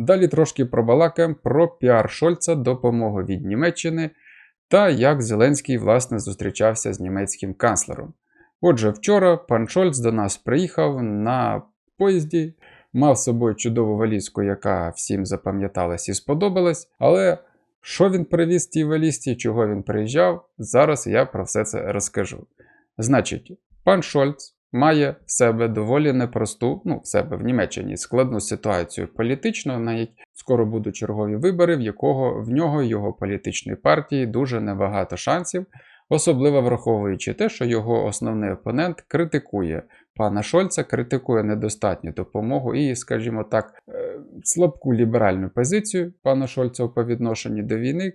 Далі трошки пробалакаємо про піар Шольца, допомогу від Німеччини та як Зеленський власне зустрічався з німецьким канцлером. Отже, вчора пан Шольц до нас приїхав на поїзді, мав з собою чудову валізку, яка всім запам'яталась і сподобалась. Але що він привіз тій валізці, чого він приїжджав, зараз я про все це розкажу. Значить, пан Шольц має в себе доволі непросту, ну, в себе в Німеччині складну ситуацію політичну, навіть скоро будуть чергові вибори, в якого в нього його політичної партії дуже небагато шансів, особливо враховуючи те, що його основний опонент критикує пана Шольца, критикує недостатню допомогу і, скажімо так, е, слабку ліберальну позицію пана Шольца по відношенню до війни.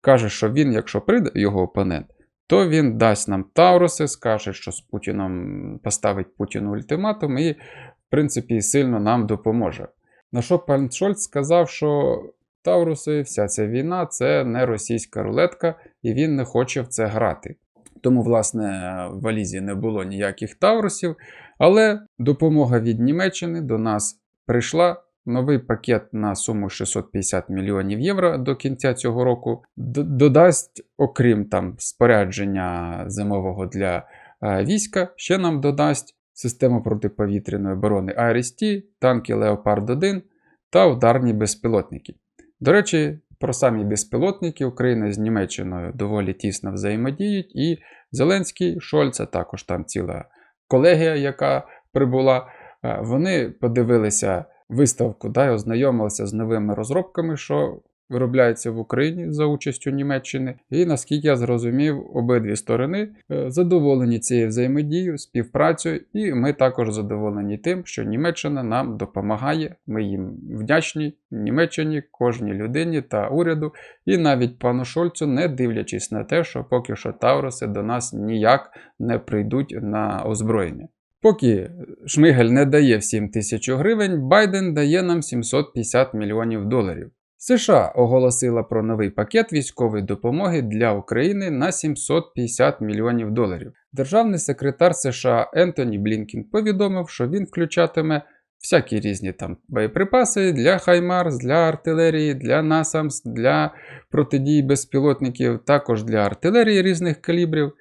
Каже, що він, якщо прийде його опонент, то він дасть нам Тауруси, скаже, що з Путіном поставить Путіну ультиматум і, в принципі, сильно нам допоможе. На що пан Шольц сказав, що Тауруси, вся ця війна це не російська рулетка, і він не хоче в це грати. Тому, власне, в валізі не було ніяких Таурусів, але допомога від Німеччини до нас прийшла. Новий пакет на суму 650 мільйонів євро до кінця цього року додасть, окрім там спорядження зимового для е, війська, ще нам додасть систему протиповітряної оборони АРСТ, танки Леопард 1 та ударні безпілотники. До речі, про самі безпілотники Україна з Німеччиною доволі тісно взаємодіють, і Зеленський, Шольц, а також там ціла колегія, яка прибула, е, вони подивилися виставку да, і ознайомилися з новими розробками, що виробляються в Україні за участю Німеччини. І наскільки я зрозумів, обидві сторони е, задоволені цією взаємодією, співпрацею, і ми також задоволені тим, що Німеччина нам допомагає. Ми їм вдячні Німеччині, кожній людині та уряду, і навіть пану Шольцу, не дивлячись на те, що поки що Тауруси до нас ніяк не прийдуть на озброєння. Поки Шмигель не дає всім тисячу гривень, Байден дає нам 750 мільйонів доларів. США оголосила про новий пакет військової допомоги для України на 750 мільйонів доларів. Державний секретар США Ентоні Блінкін повідомив, що він включатиме всякі різні там боєприпаси для Хаймарс, для артилерії, для Насамс, для протидії безпілотників, також для артилерії різних калібрів.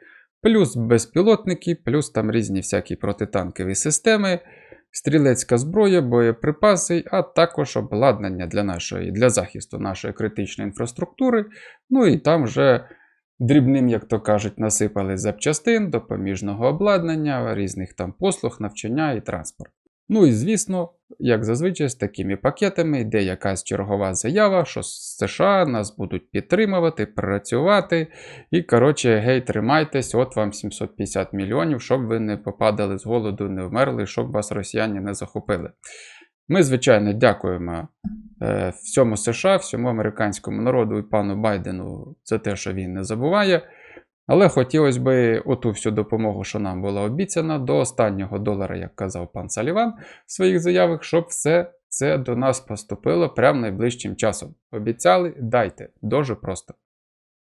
Плюс безпілотники, плюс там різні всякі протитанкові системи, стрілецька зброя, боєприпаси, а також обладнання для нашої, для захисту нашої критичної інфраструктури. Ну і там вже дрібним, як то кажуть, насипали запчастин, допоміжного обладнання, різних там послуг, навчання і транспорт. Ну і звісно, як зазвичай, з такими пакетами йде якась чергова заява, що США нас будуть підтримувати, працювати. І, коротше, гей, тримайтесь, от вам 750 мільйонів, щоб ви не попадали з голоду, не вмерли, щоб вас росіяни не захопили. Ми, звичайно, дякуємо е, всьому США, всьому американському народу і пану Байдену за те, що він не забуває. Але хотілося б оту всю допомогу, що нам була обіцяна, до останнього долара, як казав пан Саліван в своїх заявах, щоб все це до нас поступило прямо найближчим часом. Обіцяли, дайте. Дуже просто.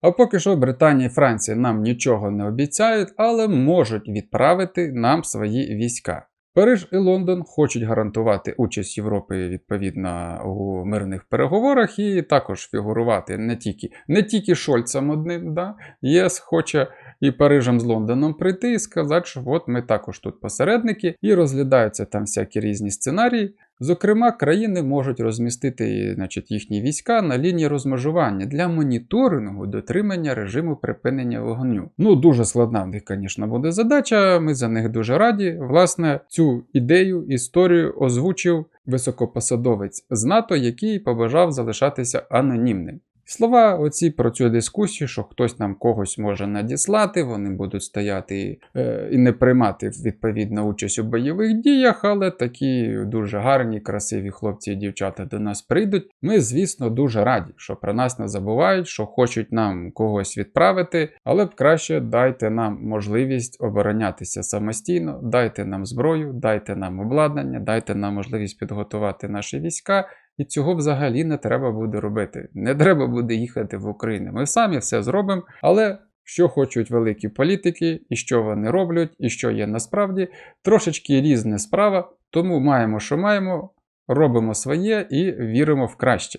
А поки що Британія і Франція нам нічого не обіцяють, але можуть відправити нам свої війська. Париж і Лондон хочуть гарантувати участь Європи відповідно у мирних переговорах і також фігурувати не тільки не тільки Шольцем одним. Да? ЄС хоче і Парижем з Лондоном прийти і сказати, що от ми також тут посередники, і розглядаються там всякі різні сценарії. Зокрема, країни можуть розмістити значить, їхні війська на лінії розмежування для моніторингу дотримання режиму припинення вогню. Ну, дуже складна в них, звісно, буде задача. Ми за них дуже раді. Власне, цю ідею, історію озвучив високопосадовець з НАТО, який побажав залишатися анонімним. Слова оці про цю дискусію, що хтось нам когось може надіслати, вони будуть стояти е, і не приймати відповідно участь у бойових діях, але такі дуже гарні, красиві хлопці і дівчата до нас прийдуть. Ми, звісно, дуже раді, що про нас не забувають, що хочуть нам когось відправити, але б краще дайте нам можливість оборонятися самостійно, дайте нам зброю, дайте нам обладнання, дайте нам можливість підготувати наші війська. І цього взагалі не треба буде робити. Не треба буде їхати в Україну. Ми самі все зробимо, але що хочуть великі політики, і що вони роблять, і що є насправді, трошечки різна справа. Тому маємо, що маємо. робимо своє і віримо в краще.